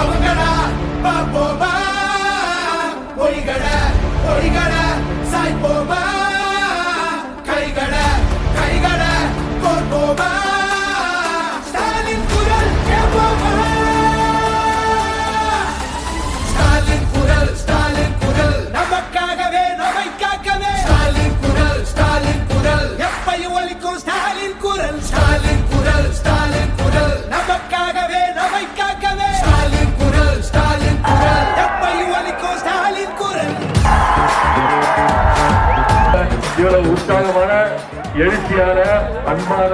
அவங்கடா பாப்போமா பொய்கட பொய்கட எழுச்சியான அன்பான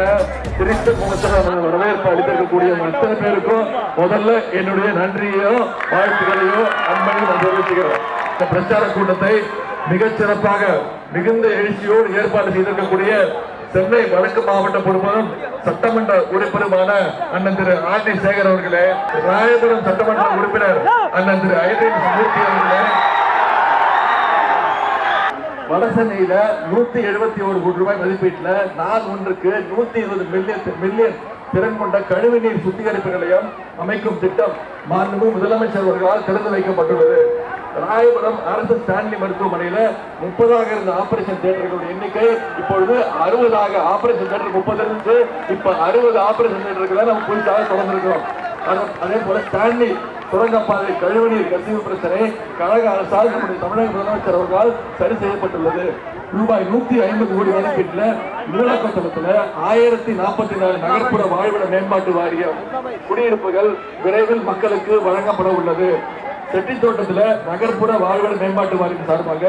திருத்த முகத்தரான வரவேற்பு அளித்திருக்கக்கூடிய மற்ற அத்தனை பேருக்கும் முதல்ல என்னுடைய நன்றியோ வாழ்த்துக்களையோ அன்பையும் நான் தெரிவிச்சுக்கிறேன். இந்த பிரச்சார கூட்டத்தை மிகச்சிறப்பாக மிகுந்த எழுச்சியோடு ஏற்பாடு செய்திருக்கக்கூடிய சென்னை வடக்கு மாவட்ட பொறுப்பதும் சட்டமன்ற உறுப்பினருமான அண்ணன் திரு ஆர் டி சேகர் அவர்களே ராயபுரம் சட்டமன்ற உறுப்பினர் அண்ணன் திரு ஐதேன் மூர்த்தி அவர்களே வடசென்னையில நூத்தி எழுபத்தி ஒரு கோடி ரூபாய் மதிப்பீட்டில் நாள் ஒன்றுக்கு நூத்தி இருபது மில்லியன் மில்லியன் திறன் கொண்ட கழிவுநீர் சுத்திகரிப்பு நிலையம் அமைக்கும் திட்டம் மாண்பு முதலமைச்சர் அவர்களால் திறந்து வைக்கப்பட்டுள்ளது. ராயபுரம் அரசு ஸ்டான்லி மருத்துவமனையில முப்பதாக இருந்த ஆபரேஷன் தியேட்டர்களுடைய எண்ணிக்கை இப்பொழுது அறுபதாக ஆபரேஷன் தியேட்டர் முப்பது இருந்து இப்ப அறுபது ஆபரேஷன் தியேட்டர்களை நம்ம புதுசாக தொடர்ந்துருக்கிறோம். அது- அதே போல ஸ்டான்லி சுரங்கப்பாதை கழிவுநீர் கசிவு பிரச்சனை கழக அரசால் நம்முடைய தமிழக முதலமைச்சர் அவர்களால் சரி செய்யப்பட்டுள்ளது. ரூபாய் நூத்தி ஐம்பது கோடி மதிப்பீட்டுல மூலக்கட்டணத்துல ஆயிரத்தி நாற்பத்தி நாலு நகர்ப்புற வாழ்விட மேம்பாட்டு வாரியம் குடியிருப்புகள் விரைவில் மக்களுக்கு வழங்கப்பட உள்ளது. செட்டி தோட்டத்துல நகர்ப்புற வாழ்விட மேம்பாட்டு வாரியம் சார்பாக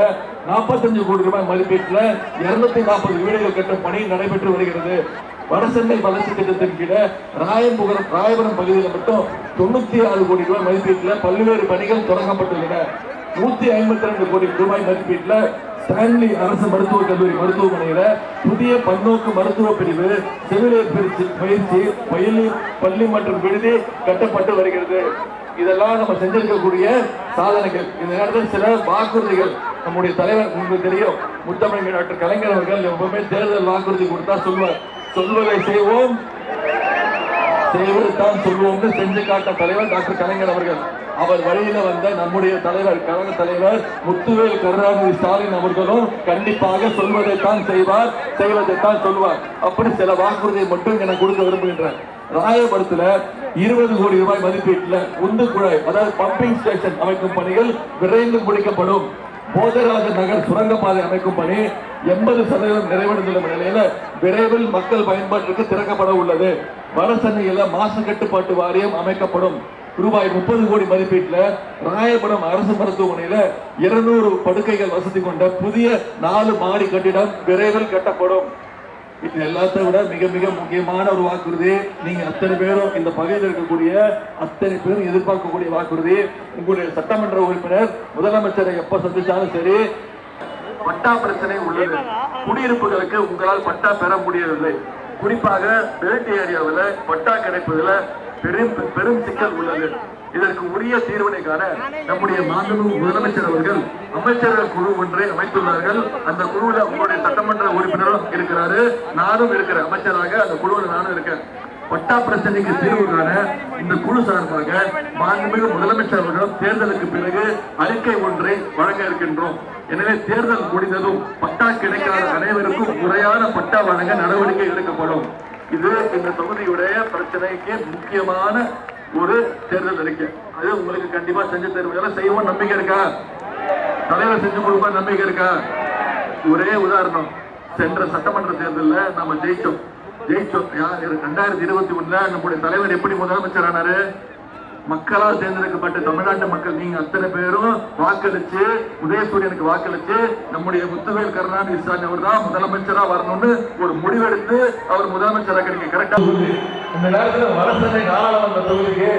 45 கோடி ரூபாய் மதிப்பீட்டுல இருநூத்தி நாற்பது வீடுகள் கட்டும் பணி நடைபெற்று வருகிறது. வடசென்னை வளர்ச்சி திட்டத்தின் கீழ ராயபுரம் ராயபுரம் பகுதியில் மட்டும் தொண்ணூத்தி ஆறு கோடி ரூபாய் மதிப்பீட்டில் பல்வேறு பணிகள் தொடங்கப்பட்டுள்ளன. நூத்தி ஐம்பத்தி ரெண்டு கோடி ரூபாய் மதிப்பீட்டில் ஸ்டான்லி அரசு மருத்துவக் கல்லூரி மருத்துவமனையில புதிய பன்னோக்கு மருத்துவ பிரிவு செவிலியர் பயிற்சி பயிற்சி பள்ளி பள்ளி மற்றும் விடுதி கட்டப்பட்டு வருகிறது. இதெல்லாம் நம்ம செஞ்சிருக்கக்கூடிய சாதனைகள். இந்த நேரத்தில் சில வாக்குறுதிகள் நம்முடைய தலைவர் உங்களுக்கு தெரியும். முத்தமிழ் டாக்டர் கலைஞர் அவர்கள் எப்பவுமே தேர்தல் வாக்குறுதி கொடுத்தா சொல்வார் சொல்வதை செய்வோம். செய்வதுதான் சொல்வோம்னு செஞ்சு காட்ட தலைவர் டாக்டர் கலைஞர் அவர்கள். அவர் வழியில வந்த நம்முடைய தலைவர் கழக தலைவர் முத்துவேல் கருணாநிதி ஸ்டாலின் அவர்களும் கண்டிப்பாக சொல்வதைத்தான் செய்வார் செய்வதைத்தான் சொல்வார். அப்படி சில வாக்குறுதியை மட்டும் எனக்கு கொடுக்க விரும்புகின்றேன் ராயபுரத்துல இருபது கோடி ரூபாய் மதிப்பீட்டில் உந்து குழாய் அதாவது பம்பிங் ஸ்டேஷன் அமைக்கும் பணிகள் விரைந்து முடிக்கப்படும். போஜராஜ நகர் சுரங்கப்பாதை அமைக்கும் பணி எண்பது சதவீதம் நிறைவடைந்துள்ள நிலையில விரைவில் மக்கள் பயன்பாட்டிற்கு திறக்கப்பட உள்ளது. வடசென்னையில மாசு கட்டுப்பாட்டு வாரியம் அமைக்கப்படும். ரூபாய் முப்பது கோடி மதிப்பீட்டில் ராயபுரம் அரசு மருத்துவமனையில இருநூறு படுக்கைகள் வசதி கொண்ட புதிய நாலு மாடி கட்டிடம் விரைவில் கட்டப்படும். இது எல்லாத்தை விட மிக மிக முக்கியமான ஒரு வாக்குறுதி. நீங்க அத்தனை பேரும் இந்த பகுதியில் இருக்கக்கூடிய அத்தனை பேரும் எதிர்பார்க்கக்கூடிய வாக்குறுதி. உங்களுடைய சட்டமன்ற உறுப்பினர் முதலமைச்சரை எப்ப சந்திச்சாலும் சரி பட்டா பிரச்சனை உள்ளது. குடியிருப்புகளுக்கு உங்களால் பட்டா பெற முடியவில்லை. குறிப்பாக பெல்ட் ஏரியாவில் பட்டா கிடைப்பதில் பெரும் பெரும் சிக்கல் உள்ளது. இதற்கு உரிய தீர்வினை காண நம்முடைய மாண்புமிகு முதலமைச்சர் அவர்கள் அமைச்சர்கள் குழு ஒன்றை அமைத்துள்ளார்கள். அந்த குழுவில் உங்களுடைய சட்டமன்ற உறுப்பினரும் இருக்கிறாரு. நானும் இருக்கிறேன். அமைச்சராக அந்த குழுவில் நானும் இருக்கேன். பட்டா பிரச்சனைக்கு தீர்வு காண இந்த குழு சார்பாக மாண்புமிகு முதலமைச்சர் அவர்களும் தேர்தலுக்கு பிறகு அறிக்கை ஒன்றை வழங்க இருக்கின்றோம். எனவே தேர்தல் முடிந்ததும் பட்டா கிடைக்காத அனைவருக்கும் முறையான பட்டா வழங்க நடவடிக்கை எடுக்கப்படும். இது இந்த தொகுதியுடைய பிரச்சனைக்கு முக்கியமான ஒரு தேர்தல் அறிக்கை. அது உங்களுக்கு கண்டிப்பா செஞ்சு தருவதால செய்வோம் நம்பிக்கை இருக்கா? தலைவர் செஞ்சு கொடுப்பா நம்பிக்கை இருக்கா? ஒரே உதாரணம். சென்ற சட்டமன்ற தேர்தலில் நம்ம ஜெயிச்சோம். ஜெயிச்சோம். ரெண்டாயிரத்தி இருபத்தி ஒண்ணுல நம்முடைய தலைவர் எப்படி முதலமைச்சர் ஆனாரு? மக்களால் தேர்ந்தெடுக்கப்பட்ட தமிழ்நாட்டு மக்கள். நீங்க அத்தனை பேரும் வாக்களிச்சு உதயசூரியனுக்கு வாக்களிச்சு நம்முடைய முத்துவேல் கருணாநிதி ஸ்டாலின் அவர் தான் முதலமைச்சரா வரணும்னு ஒரு முடிவெடுத்து அவர் முதலமைச்சராக நீங்க கரெக்டா இந்த நேரத்தில் வடசென்னை நாடாளுமன்ற தொகுதிக்கு